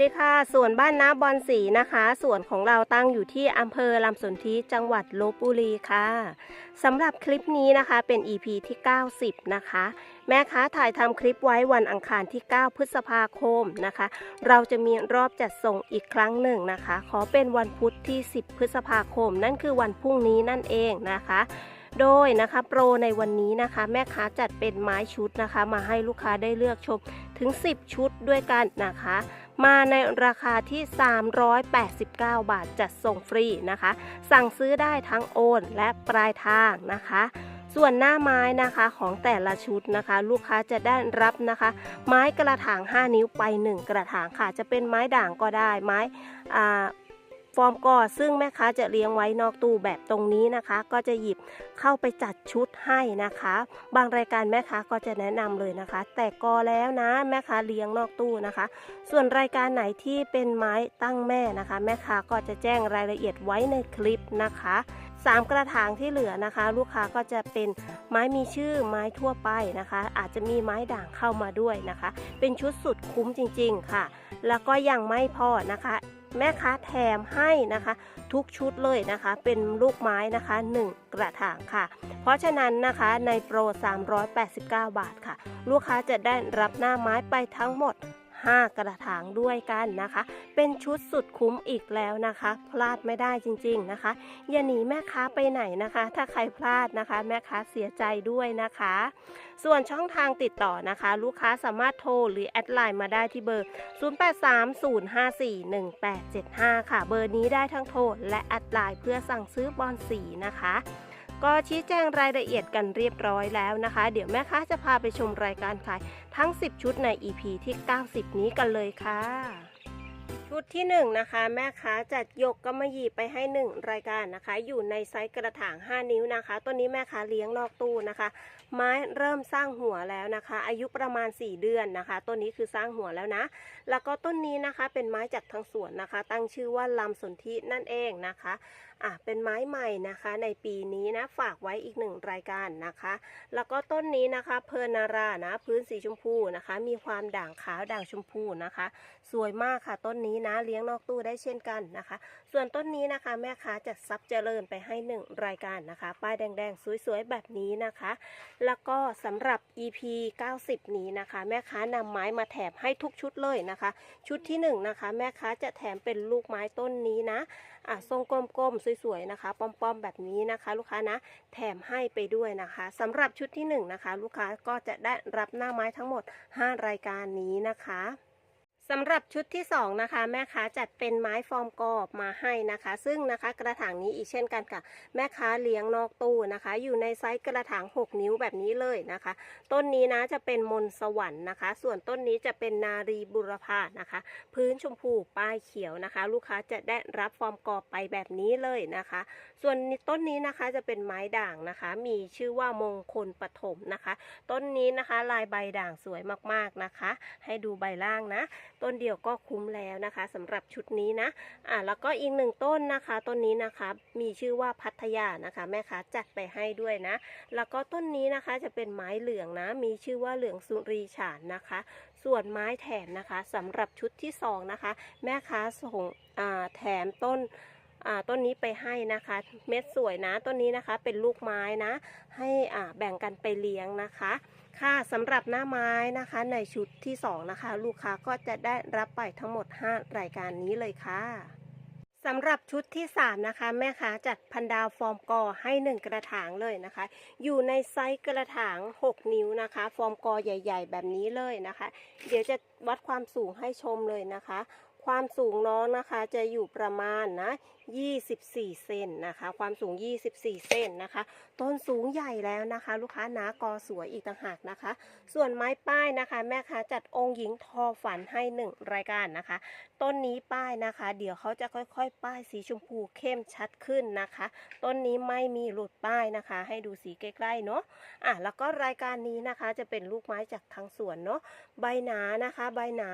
ดีค่ะสวนบ้านน้าบอนสีนะคะสวนของเราตั้งอยู่ที่อำเภอลำสนธิจังหวัดลบบุรีค่ะสำหรับคลิปนี้นะคะเป็น EP ที่ 90 นะคะ แม่ค้าถ่ายทำคลิปไว้วันอังคารที่ 9 พฤษภาคมนะคะ เราจะมีรอบจัดส่งอีกครั้งหนึ่งนะคะ ขอเป็นวันพุธที่ 10 พฤษภาคม นั่นคือวันพรุ่งนี้นั่นเองนะคะโดยนะคะโปรในวันนี้นะคะ แม่ค้าจัดเป็นไม้ชุดนะคะ มาให้ลูกค้าได้เลือกชมถึง 10 ชุดด้วยกันนะคะ มาในราคาที่ 389 บาทจัดส่งฟรีนะคะ สั่งซื้อได้ทั้งโอนและปลายทางนะคะ ส่วนหน้าไม้นะคะของแต่ละชุดนะคะ ลูกค้าจะได้รับนะคะ ไม้กระถาง 5 นิ้วไป 1 กระถางค่ะ จะเป็นไม้ด่างก็ได้ไม้อ่า ฟอร์มกอซึ่งแม่ค้าจะเลี้ยงไว้นอกตู้แบบตรงนี้นะคะ ก็จะหยิบเข้าไปจัดชุดให้นะคะ บางรายการแม่ค้าก็จะแนะนำเลยนะคะ แต่กอแล้วนะแม่ค้าเลี้ยงนอกตู้นะคะ ส่วนรายการไหนที่เป็นไม้ตั้งแม่นะคะ แม่ค้าก็จะแจ้งรายละเอียดไว้ในคลิปนะคะสามกระถางที่เหลือนะคะ ลูกค้าก็จะเป็นไม้มีชื่อไม้ทั่วไปนะคะ อาจจะมีไม้ด่างเข้ามาด้วยนะคะ เป็นชุดสุดคุ้มจริงๆค่ะ แล้วก็ยังไม่พอนะคะ แม่ค้าแถมให้นะคะ ทุกชุดเลยนะคะ เป็นลูกไม้นะคะ 1 กระถางค่ะ เพราะฉะนั้นนะคะในโปร 389 บาทค่ะ ลูกค้าจะได้รับหน้าไม้ไปทั้งหมด 5 กระถางด้วยกันนะคะ เป็นชุดสุดคุ้มอีกแล้วนะคะ พลาดไม่ได้จริงๆนะคะ อย่าหนีแม่ค้าไปไหนนะคะ ถ้าใครพลาดนะคะ แม่ค้าเสียใจด้วยนะคะ ส่วนช่องทางติดต่อนะคะ ลูกค้าสามารถโทรหรือแอดไลน์มาได้ที่เบอร์ 0830541875 ค่ะ เบอร์นี้ได้ทั้งโทรและแอดไลน์เพื่อสั่งซื้อบอลสีนะคะ ก็ชี้แจงรายละเอียดกันเรียบร้อยแล้วนะคะ เดี๋ยวแม่ค้าจะพาไปชมรายการขายทั้ง 10 ชุดใน EP ที่ 90 นี้กันเลยค่ะ ชุดที่ 1 นะคะ แม่ค้าจัดยกกำมะหยี่ไปให้ 1 รายการนะคะ อยู่ในไซส์กระถาง 5 นิ้วนะคะต้นนี้แม่ค้าเลี้ยงนอกตู้นะคะ ไม้เริ่มสร้างหัวแล้วนะคะ อายุประมาณ 4 เดือนนะคะต้นนี้คือสร้างหัวแล้วนะ แล้วก็ต้นนี้นะคะเป็นไม้จากทางสวนนะคะ ตั้งชื่อว่าลำสนธินั่นเองนะคะอะเป็นไม้ใหม่นะคะในปีนี้นะฝากไว้อีกหนึ่งรายการนะคะ แล้วก็ต้นนี้นะคะ เพอร์นารานะพื้นสีชมพูนะคะ มีความด่างขาวด่างชมพูนะคะ สวยมากค่ะต้นนี้นะเลี้ยงนอกตู้ได้เช่นกันนะคะ ส่วนต้นนี้นะคะแม่ค้าจัดซับเจริญไปให้หนึ่งรายการนะคะ ป้ายแดง ๆ สวยๆ แบบนี้นะคะ แล้วก็สำหรับ EP 90 นี้นะคะ แม่ค้านำไม้มาแถมให้ทุกชุดเลยนะคะ ชุดที่ 1 นะคะ แม่ค้าจะแถมเป็นลูกไม้ต้นนี้นะอะทรงกลมๆ สวยๆ นะคะป้อมๆ แบบนี้นะคะ ลูกค้านะแถมให้ไปด้วยนะคะสำหรับชุดที่ 1 นะคะ ลูกค้าก็จะได้รับหน้าไม้ทั้งหมด 5 รายการนี้นะคะ สำหรับชุดที่ 2 นะคะ แม่ค้าจัดเป็นไม้ฟอร์มกรอบมาให้นะคะ ซึ่งนะคะกระถางนี้อีกเช่นกันค่ะ แม่ค้าเลี้ยงนอกตู้นะคะ อยู่ในไซส์กระถาง 6 นิ้วแบบนี้เลยนะคะ ต้นนี้นะจะเป็นมนสวรรค์นะคะ ส่วนต้นนี้จะเป็นนารีบุรพานะคะ พื้นชมพูป้ายเขียวนะคะ ลูกค้าจะได้รับฟอร์มกรอบไปแบบนี้เลยนะคะ ส่วนต้นนี้นะคะจะเป็นไม้ด่างนะคะ มีชื่อว่ามงคลปฐมนะคะ ต้นนี้นะคะลายใบด่างสวยมากๆนะคะ ให้ดูใบล่างนะต้นเดียวก็คุ้มแล้วนะคะสำหรับชุดนี้นะอ่าแล้วก็อีกหนึ่งต้นนะคะต้นนี้นะคะมีชื่อว่าพัทยานะคะ แม่ค้าจัดไปให้ด้วยนะ แล้วก็ต้นนี้นะคะจะเป็นไม้เหลืองนะ มีชื่อว่าเหลืองสุรีฉานนะคะ ส่วนไม้แถมนะคะสำหรับชุดที่สองนะคะ แม่ค้าส่งอ่าแถมต้นต้นนี้ไปให้นะคะ เม็ดสวยนะต้นนี้นะคะเป็นลูกไม้นะ ให้แบ่งกันไปเลี้ยงนะคะ ค่ะสำหรับหน้าไม้นะคะในชุดที่ 2 นะคะ ลูกค้าก็จะได้รับไปทั้งหมด 5 รายการนี้เลยค่ะสำหรับชุดที่ 3 นะคะ แม่ค้าจัดพันดาวฟอร์มกอให้ 1 กระถางเลยนะคะ อยู่ในไซส์กระถาง 6 นิ้วนะคะ ฟอร์มกอใหญ่ ๆ แบบนี้เลยนะคะ เดี๋ยวจะวัดความสูงให้ชมเลยนะคะ ความสูงน้องนะคะจะอยู่ประมาณนะ 24 เซนนะคะ ความสูง 24 เซนนะคะ ต้นสูงใหญ่แล้วนะคะ ลูกค้าหนากอสวยอีกต่างหากนะคะ ส่วนไม้ป้ายนะคะ แม่ค้าจัดองค์หญิงทอฝันให้หนึ่งรายการนะคะ ต้นนี้ป้ายนะคะ เดี๋ยวเขาจะค่อยๆ ป้ายสีชมพูเข้มชัดขึ้นนะคะ ต้นนี้ไม่มีหลุดป้ายนะคะ ให้ดูสีใกล้ๆเนาะอะแล้วก็รายการนี้นะคะจะเป็นลูกไม้จากทางสวนเนาะใบหนานะคะ ใบหนา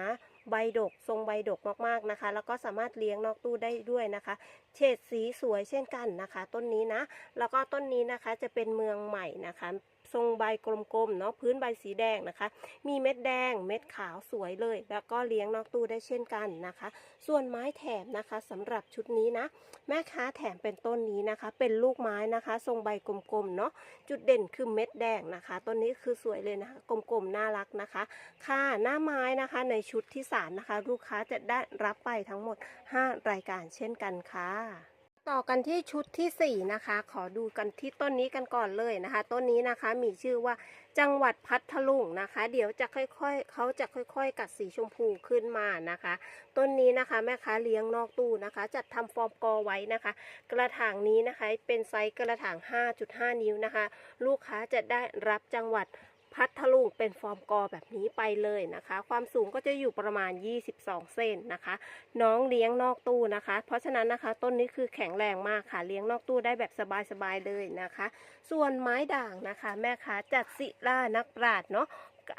ใบดกทรงใบดกมากๆนะคะ แล้วก็สามารถเลี้ยงนอกตู้ได้ด้วยนะคะ เฉดสีสวยเช่นกันนะคะ ต้นนี้นะ แล้วก็ต้นนี้นะคะจะเป็นเมืองใหม่นะคะ ทรงใบกลมๆเนาะพื้นใบสีแดงนะคะ มีเม็ดแดงเม็ดขาวสวยเลย แล้วก็เลี้ยงนอกตู้ได้เช่นกันนะคะ ส่วนไม้แถมนะคะสำหรับชุดนี้นะ แม่ค้าแถมเป็นต้นนี้นะคะ เป็นลูกไม้นะคะ ทรงใบกลมๆเนาะจุดเด่นคือเม็ดแดงนะคะ ต้นนี้คือสวยเลยนะคะกลมๆน่ารักนะคะ ค่ะหน้าไม้นะคะในชุดที่สามนะคะ ลูกค้าจะได้รับไปทั้งหมด 5 รายการเช่นกันค่ะ ต่อกันที่ชุดที่ 4 นะคะ ขอดูกันที่ต้นนี้กันก่อนเลยนะคะ ต้นนี้นะคะมีชื่อว่าจังหวัดพัทลุงนะคะ เดี๋ยวจะค่อยๆเขาจะค่อยๆ กัดสีชมพูขึ้นมานะคะ ต้นนี้นะคะแม่ค้าเลี้ยงนอกตู้นะคะ จัดทำฟอร์มกอไว้นะคะ กระถางนี้นะคะเป็นไซส์กระถาง 5.5 นิ้วนะคะ ลูกค้าจะได้รับจังหวัด พัดทะลุงเป็นฟอร์มกอแบบนี้ไปเลยนะคะ ความสูงก็จะอยู่ประมาณ 22 เซนนะคะ น้องเลี้ยงนอกตู้นะคะ เพราะฉะนั้นนะคะ ต้นนี้คือแข็งแรงมากค่ะ เลี้ยงนอกตู้ได้แบบสบายๆเลยนะคะ ส่วนไม้ด่างนะคะ แม่ค้าจัดสิลานักปราดเนาะ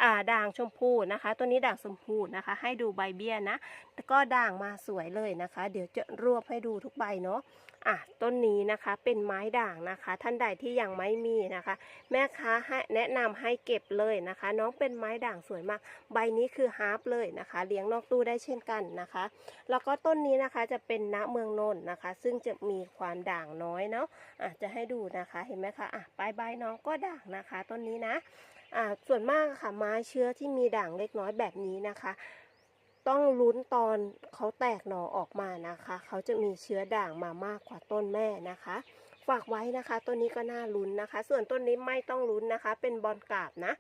อ่าด่างชมพูนะคะ ตัวนี้ด่างชมพูนะคะ ให้ดูใบเบี้ยนะก็ด่างมาสวยเลยนะคะ เดี๋ยวจะรวบให้ดูทุกใบเนาะอะต้นนี้นะคะเป็นไม้ด่างนะคะ ท่านใดที่ยังไม่มีนะคะ แม่ค้าให้แนะนำให้เก็บเลยนะคะ น้องเป็นไม้ด่างสวยมาก ใบนี้คือฮาร์ปเลยนะคะ เลี้ยงนอกตู้ได้เช่นกันนะคะ แล้วก็ต้นนี้นะคะจะเป็นณเมืองนนท์นะคะ ซึ่งจะมีความด่างน้อยเนาะอะจะให้ดูนะคะเห็นไหมคะอะปลายใบน้องก็ด่างนะคะ ต้นนี้นะ ส่วนมากค่ะไม้เชื้อที่มีด่างเล็กน้อยแบบนี้นะคะ ต้องลุ้นตอนเขาแตกหน่อออกมานะคะ เขาจะมีเชื้อด่างมามากกว่าต้นแม่นะคะ ฝากไว้นะคะต้นนี้ก็น่าลุ้นนะคะ ส่วนต้นนี้ไม่ต้องลุ้นนะคะ เป็นบอลกาบนะ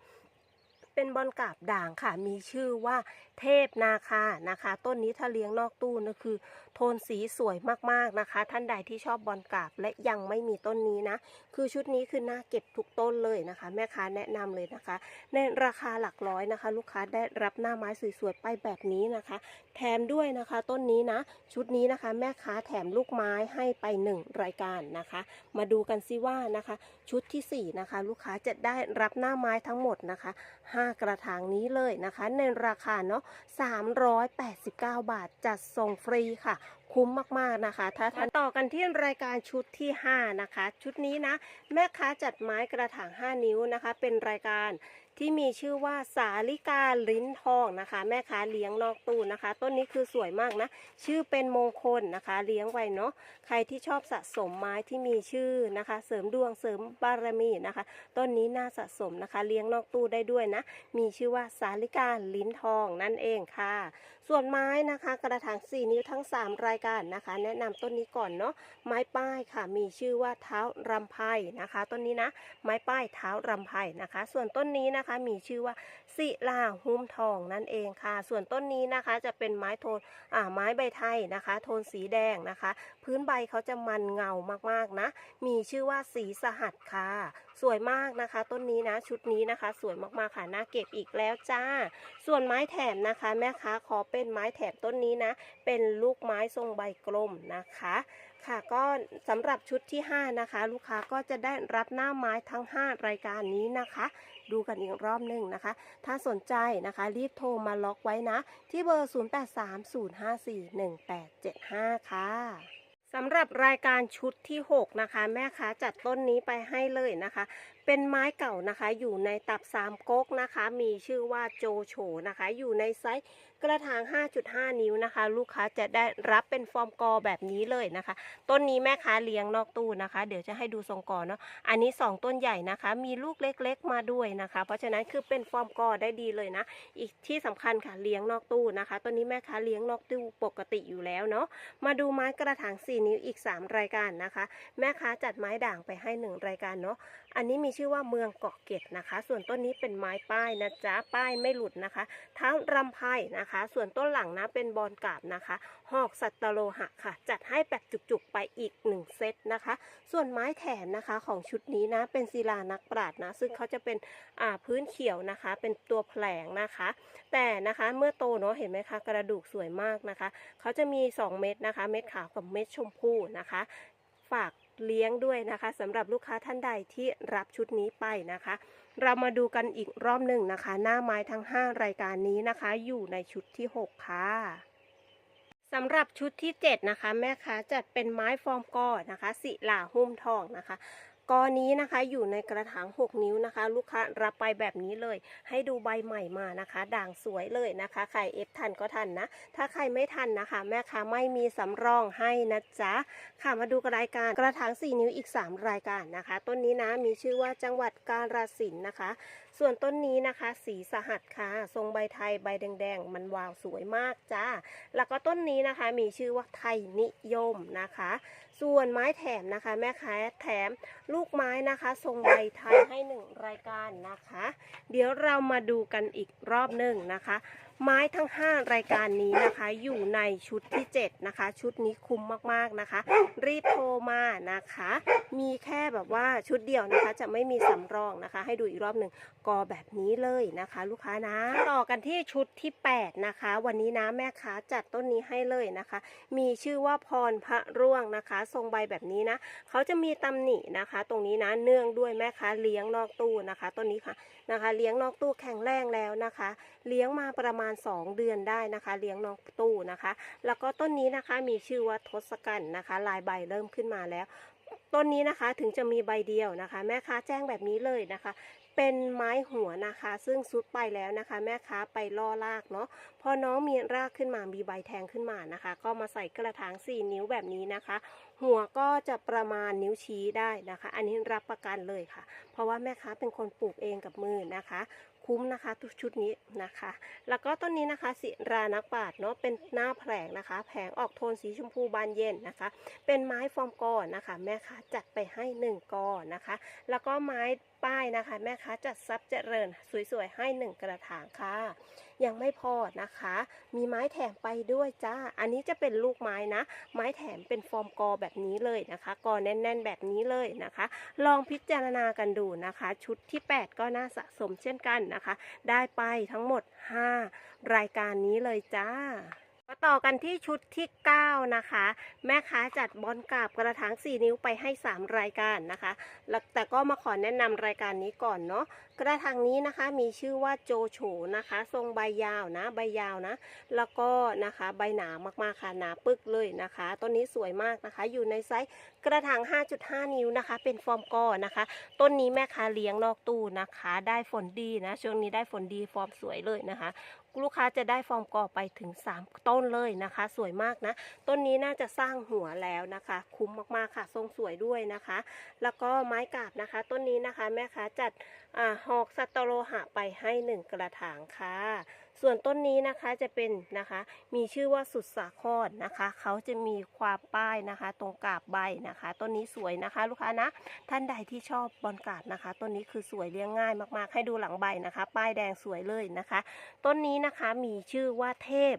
เป็นบอลกาบด่างค่ะ มีชื่อว่าเทพนาคานะคะ ต้นนี้ถ้าเลี้ยงนอกตู้นะคือ โทนสีสวยมากๆนะคะ ท่านใดที่ชอบบอลกาบและยังไม่มีต้นนี้นะ คือชุดนี้คือน่าเก็บทุกต้นเลยนะคะ แม่ค้าแนะนำเลยนะคะ ในราคาหลักร้อยนะคะ ลูกค้าได้รับหน้าไม้สวยๆไปแบบนี้นะคะ แถมด้วยนะคะต้นนี้นะ ชุดนี้นะคะ แม่ค้าแถมลูกไม้ให้ไป 1 รายการนะคะ มาดูกันซิว่านะคะ ชุดทีสี่4นะคะลูกค้าจะได้รับหน้าไม้ทั้งหมดนะคะากระถางนี้เลยนะคะ ในราคาเนาะ389 บาทจัดส่งฟรีค่ะคุ้มมากๆนะคะถ้าท่านต่อกันที่รายการชุดที่ 5 นะคะ ชุดนี้นะ แม่ค้าจัดไม้กระถาง 5 นิ้วนะคะ เป็นรายการ ที่มีชื่อว่าสาลิกาลิ้นทองนะคะ แม่ค้าเลี้ยงนอกตู้นะคะ ต้นนี้คือสวยมากนะ ชื่อเป็นมงคลนะคะ เลี้ยงไว้เนาะใครที่ชอบสะสมไม้ที่มีชื่อนะคะ เสริมดวงเสริมบารมีนะคะ ต้นนี้น่าสะสมนะคะ เลี้ยงนอกตู้ได้ด้วยนะ มีชื่อว่าสาลิกาลิ้นทองนั่นเองค่ะ ส่วนไม้นะคะ กระถาง 4 นิ้วทั้ง 3 รายการนะคะ แนะนำต้นนี้ก่อนเนาะไม้ป้ายค่ะ มีชื่อว่าเท้ารำไพนะคะต้นนี้นะไม้ป้ายเท้ารำไพนะคะ ส่วนต้นนี้นะคะมีชื่อว่าศิลาหุ้มทองนั่นเองค่ะ ส่วนต้นนี้นะคะจะเป็นไม้โทนอ่าไม้ใบไทยนะคะ โทนสีแดงนะคะ พื้นใบเขาจะมันเงามากๆนะ มีชื่อว่าสีสหัสค่ะ สวยมากนะคะ ต้นนี้นะชุดนี้นะคะ สวยมากๆค่ะน่าเก็บอีกแล้วจ้า ส่วนไม้แถมนะคะ แม่ค้าขอเป็นไม้แถมต้นนี้นะ เป็นลูกไม้ทรงใบกลมนะคะ ค่ะก็สำหรับชุดที่ 5 นะคะ ลูกค้าก็จะได้รับหน้าไม้ทั้ง 5 รายการนี้นะคะ ดูกันอีกรอบหนึ่งนะคะ ถ้าสนใจนะคะ รีบโทรมาล็อกไว้นะ ที่เบอร์ 0830541875 ค่ะ สำหรับรายการชุดที่ 6 นะคะ แม่ค้าจัดต้นนี้ไปให้เลยนะคะ เป็นไม้เก่านะคะ อยู่ในตับสามก๊กนะคะ มีชื่อว่าโจโฉนะคะ อยู่ในไซส์ กระถาง 5.5 นิ้วนะคะ ลูกค้าจะได้รับเป็นฟอร์มกอแบบนี้เลยนะคะ ต้นนี้แม่ค้าเลี้ยงนอกตู้นะคะ เดี๋ยวจะให้ดูทรงกอเนาะอันนี้ 2 ต้นใหญ่นะคะ มีลูกเล็กๆมาด้วยนะคะ เพราะฉะนั้นคือเป็นฟอร์มกอได้ดีเลยนะ อีกที่สำคัญค่ะเลี้ยงนอกตู้นะคะต้นนี้แม่ค้าเลี้ยงนอกตู้ปกติอยู่แล้วเนาะมาดูไม้กระถาง 4 นิ้วอีก 3 รายการนะคะ แม่ค้าจัดไม้ด่างไปให้ 1 รายการเนาะ อันนี้มีชื่อว่าเมืองเกาะเกร็ดนะคะ ส่วนต้นนี้เป็นไม้ป้ายนะจ๊ะป้ายไม่หลุดนะคะ เท้ารำไพนะคะ ส่วนต้นหลังนะเป็นบอลกาบนะคะ หอกสัตตโลหะค่ะ จัดให้แบบจุกๆไปอีก 1 เซตนะคะ ส่วนไม้แถมนะคะของชุดนี้นะเป็นศิลานักปราชญ์นะ ซึ่งเขาจะเป็นอ่าพื้นเขียวนะคะ เป็นตัวแผลงนะคะ แต่นะคะเมื่อโตเนาะเห็นไหมคะกระดูกสวยมากนะคะ เขาจะมี 2 เม็ดนะคะ เม็ดขาวกับเม็ดชมพูนะคะ ฝาก เลี้ยงด้วยนะคะสำหรับลูกค้าท่านใดที่รับชุดนี้ไปนะคะ เรามาดูกันอีกรอบหนึ่งนะคะ หน้าไม้ทั้ง 5 รายการนี้นะคะ อยู่ในชุดที่ 6 ค่ะสำหรับชุดที่ 7 นะคะ แม่ค้าจัดเป็นไม้ฟอร์มกอนะคะสิลาหุ้มทองนะคะ กอนี้นะคะอยู่ในกระถาง 6 นิ้วนะคะ ลูกค้ารับไปแบบนี้เลย ให้ดูใบใหม่มานะคะ ด่างสวยเลยนะคะ ใครเอฟทันก็ทันนะ ถ้าใครไม่ทันนะคะ แม่ค้าไม่มีสำรองให้นะจ๊ะค่ะมาดูรายการกระถาง 4 นิ้วอีก 3 รายการนะคะ ต้นนี้นะมีชื่อว่าจังหวัดกาฬสินธุ์นะคะ ส่วนต้นนี้นะคะ สีสหัสค่ะ ทรงใบไทยใบแดง ๆ มันวาวสวยมากจ้า แล้วก็ต้นนี้นะคะมีชื่อว่าไทยนิยมนะคะ ส่วนไม้แถมนะคะ แม่ค้าแถมลูกไม้นะคะ ทรงใบไทยให้หนึ่งรายการนะคะ เดี๋ยวเรามาดูกันอีกรอบหนึ่งนะคะไม้ทั้ง 5 รายการนี้นะคะ อยู่ในชุดที่ 7 นะคะ ชุดนี้คุ้มมากๆนะคะ รีบโทรมานะคะ มีแค่แบบว่าชุดเดียวนะคะ จะไม่มีสำรองนะคะ ให้ดูอีกรอบหนึ่งกอแบบนี้เลยนะคะ ลูกค้านะต่อกันที่ชุดที่ 8 นะคะ วันนี้นะแม่ค้าจัดต้นนี้ให้เลยนะคะ มีชื่อว่าพรพระร่วงนะคะ ทรงใบแบบนี้นะเขาจะมีตำหนินะคะ ตรงนี้นะเนื่องด้วยแม่ค้าเลี้ยงนอกตู้นะคะต้นนี้ค่ะนะคะ เลี้ยงนอกตู้แข็งแรงแล้วนะคะ เลี้ยงมาประมาณาณ 2 เดือนได้นะคะ เลี้ยงน้อกตู้นะคะ แล้วก็ต้นนี้นะคะมีชื่อว่าทศกัณฐ์นะคะ ลายใบเริ่มขึ้นมาแล้วต้นนี้นะคะถึงจะมีใบเดียวนะคะ แม่ค้าแจ้งแบบนี้เลยนะคะ เป็นไม้หัวนะคะ ซึ่งซุดไปแล้วนะคะ แม่ค้าไปล่อรากเนาะพอน้องมีรากขึ้นมามีใบแทงขึ้นมานะคะ ก็มาใส่กระถาง 4 นิ้วแบบนี้นะคะ หัวก็จะประมาณนิ้วชี้ได้นะคะ อันนี้รับประกันเลยค่ะ เพราะว่าแม่ค้าเป็นคนปลูกเองกับมือนะคะ คุ้มนะคะทุกชุดนี้นะคะ แล้วก็ต้นนี้นะคะสิรานักปาดเนาะเป็นหน้าแผงนะคะ แผงออกโทนสีชมพูบานเย็นนะคะ เป็นไม้ฟอร์มกอนะคะ แม่ค้าจัดไปให้หนึ่งกอนะคะ แล้วก็ไม้ป้ายนะคะ แม่ค้าจัดซับเจริญสวยๆให้หนึ่งกระถางค่ะ ยังไม่พอนะคะ มีไม้แถมไปด้วยจ้า อันนี้จะเป็นลูกไม้นะ ไม้แถมเป็นฟอร์มกอแบบนี้เลยนะคะ กอแน่นๆแบบนี้เลยนะคะ ลองพิจารณากันดูนะคะ ชุดที่ 8 ก็น่าสะสมเช่นกันนะคะ ได้ไปทั้งหมด 5 รายการนี้เลยจ้า มาต่อกันที่ชุดที่ 9 นะคะ แม่ค้าจัดบอลกาบกระถาง 4 นิ้วไปให้ 3 รายการนะคะแล้วแต่ก็มาขอแนะนำรายการนี้ก่อนเนาะ กระถางนี้นะคะมีชื่อว่าโจโฉนะคะ ทรงใบยาวนะใบยาวนะ แล้วก็นะคะใบหนามากๆค่ะหนาปึกเลยนะคะต้นนี้สวยมากนะคะ อยู่ในไซส์กระถาง 5.5 นิ้วนะคะ เป็นฟอร์มกอนะคะ ต้นนี้แม่ค้าเลี้ยงนอกตู้นะคะ ได้ฝนดีนะช่วงนี้ได้ฝนดีฟอร์มสวยเลยนะคะลูกค้าจะได้ฟอร์มกอไปถึง 3 ต้นเลยนะคะ สวยมากนะ ต้นนี้น่าจะสร้างหัวแล้วนะคะ คุ้มมากๆค่ะ ทรงสวยด้วยนะคะ แล้วก็ไม้กาบนะคะ ต้นนี้นะคะแม่ค้าจัด อ่าหอกสัตโลหะไปให้หนึ่งกระถางค่ะ ส่วนต้นนี้นะคะจะเป็นนะคะ มีชื่อว่าสุดสาครนะคะ เขาจะมีความป้ายนะคะ ตรงกาบใบนะคะ ต้นนี้สวยนะคะ ลูกค้านะ ท่านใดที่ชอบบอลกาบนะคะ ต้นนี้คือสวยเลี้ยงง่ายมากๆ ให้ดูหลังใบนะคะ ป้ายแดงสวยเลยนะคะ ต้นนี้นะคะมีชื่อว่าเทพ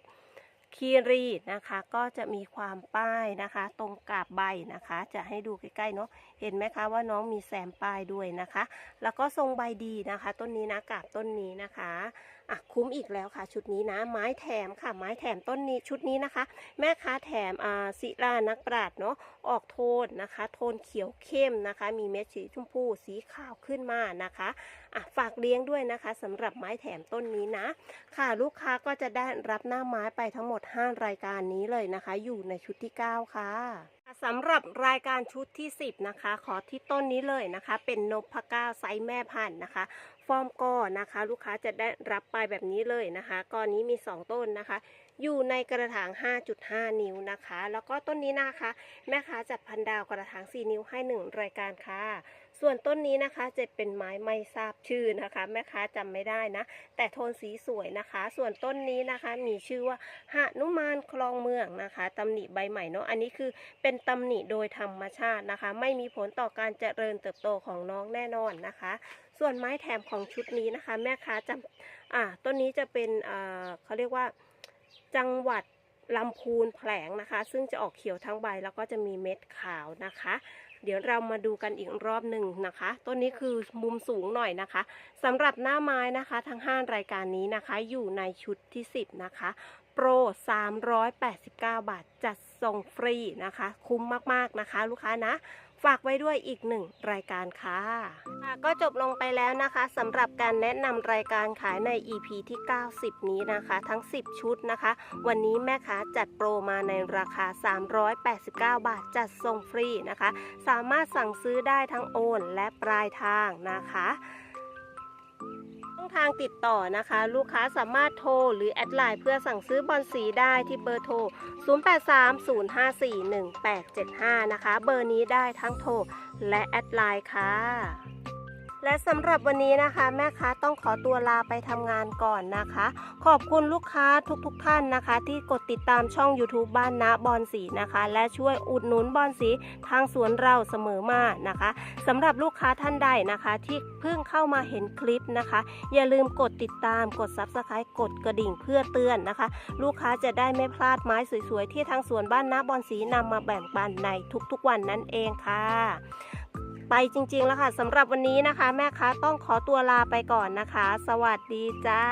คีรีนะคะก็จะมีความป้ายนะคะ ตรงกาบใบนะคะ จะให้ดูใกล้ๆเนาะเห็นไหมคะว่าน้องมีแสมป้ายด้วยนะคะ แล้วก็ทรงใบดีนะคะ ต้นนี้นะกาบต้นนี้นะคะ อะคุ้มอีกแล้วค่ะ ชุดนี้นะ ไม้แถมค่ะ ไม้แถมต้นนี้ชุดนี้นะคะ แม่ค้าแถมอ่าศิลานักปราดเนาะออกโทนนะคะ โทนเขียวเข้มนะคะ มีเม็ดสีชมพูสีขาวขึ้นมานะคะอะฝากเลี้ยงด้วยนะคะสำหรับไม้แถมต้นนี้นะ ค่ะลูกค้าก็จะได้รับหน้าไม้ไปทั้งหมด 5 รายการนี้เลยนะคะ อยู่ในชุดที่ 9 ค่ะสำหรับรายการชุดที่ 10 นะคะ ขอที่ต้นนี้เลยนะคะ เป็นนพพก้าไซส์แม่พันธุ์นะคะ ฟอร์มกอนะคะ ลูกค้าจะได้รับไปแบบนี้เลยนะคะกอนี้มี 2 ต้นนะคะ อยู่ในกระถาง 5.5 นิ้วนะคะ แล้วก็ต้นนี้นะคะ แม่ค้าจัดพันดาวกระถาง 4 นิ้วให้ 1 รายการค่ะ ส่วนต้นนี้นะคะจะเป็นไม้ไม่ทราบชื่อนะคะ แม่ค้าจำไม่ได้นะ แต่โทนสีสวยนะคะ ส่วนต้นนี้นะคะมีชื่อว่าหนุมานคลองเมืองนะคะตำหนิใบใหม่เนาะอันนี้คือเป็นตำหนิโดยธรรมชาตินะคะ ไม่มีผลต่อการเจริญเติบโตของน้องแน่นอนนะคะ ส่วนไม้แถมของชุดนี้นะคะ แม่ค้าจำอ่าต้นนี้จะเป็นอ่าเขาเรียกว่าจังหวัดลำพูนแผลงนะคะ ซึ่งจะออกเขียวทั้งใบแล้วก็จะมีเม็ดขาวนะคะ เดี๋ยวเรามาดูกันอีกรอบหนึ่งนะคะต้นนี้คือมุมสูงหน่อยนะคะสำหรับหน้าไม้นะคะทั้ง 5 รายการนี้นะคะ อยู่ในชุดที่ 10 นะคะ โปร 389 บาทจัดส่งฟรีนะคะ คุ้มมากๆนะคะ ลูกค้านะ ฝากไว้ด้วยอีกหนึ่งรายการค่ะค่ะก็จบลงไปแล้วนะคะสำหรับการแนะนำรายการขายใน EP ที่ 90 นี้นะคะ ทั้ง 10 ชุดนะคะ วันนี้แม่ค้าจัดโปรมาในราคา 389 บาทจัดส่งฟรีนะคะ สามารถสั่งซื้อได้ทั้งโอนและปลายทางนะคะ องทางติดต่อนะคะ ลูกค้าสามารถโทรหรือแอดไลน์เพื่อสั่งซื้อบอลสีได้ที่เบอร์โทร 0830541875 นะคะ เบอร์นี้ได้ทั้งโทรและแอดไลน์ค่ะ และสำหรับวันนี้นะคะ แม่ค้าต้องขอตัวลาไปทำงานก่อนนะคะ ขอบคุณลูกค้าทุกๆทท่านนะคะ ที่กดติดตามช่อง YouTube บ้านนะบอลสีนะคะ และช่วยอุดหนุนบอลสีทางสวนเราเสมอมานะคะสำหรับลูกค้าท่านใดนะคะ ที่เพิ่งเข้ามาเห็นคลิปนะคะ อย่าลืมกดติดตามกด Subscribe กดกระดิ่งเพื่อเตือนนะคะ ลูกค้าจะได้ไม่พลาดไม้สวยๆที่ทางสวนบ้านนะบอลสีนำมาแบ่งปันในทุกๆวันนั่นเองค่ะ ไปจริงๆแล้วค่ะสำหรับวันนี้นะคะ แม่ค้าต้องขอตัวลาไปก่อนนะคะ สวัสดีจ้า